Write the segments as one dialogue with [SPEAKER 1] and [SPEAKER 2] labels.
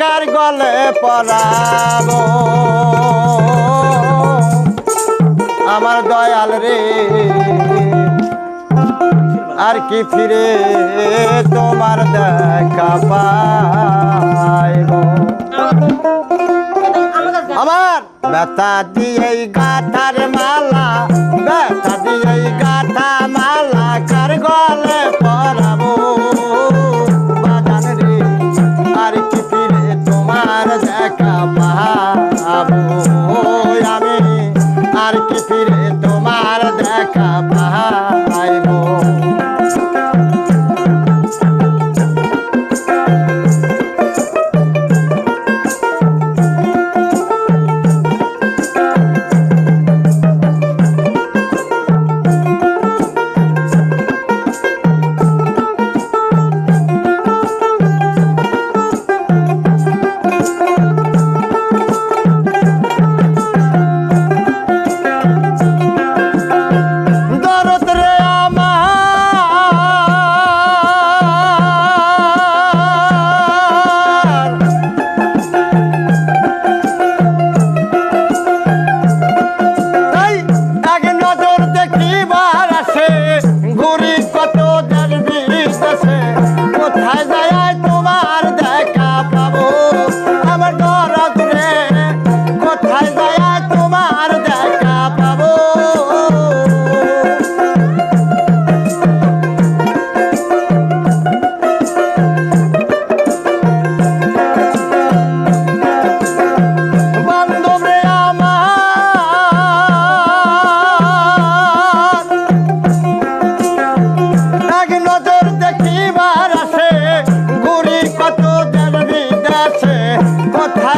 [SPEAKER 1] কার গলে পরাবো। আমার দয়াল রে আর কি ফিরে তোমার দেখা পাইব? আমার ব্যথা দিয়ে গাথার মালা কথা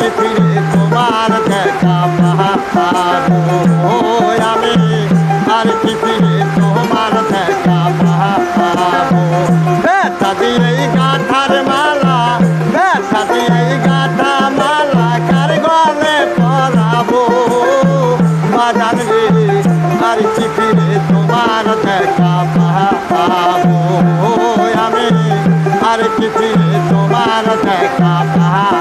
[SPEAKER 1] আর ফিরে তোমার দেখা পাবো আমি আর কি ফিরে তোমার দেখা পাবো? ব্যথা দিয়ে গাঁথার মালা ব্যথা দিয়ে গাঁথা মালা কার গলে পরাবো বাজান রে আর কি ফিরে তোমার দেখা পাবো আমি আর কি ফিরে তোমার দেখা আমি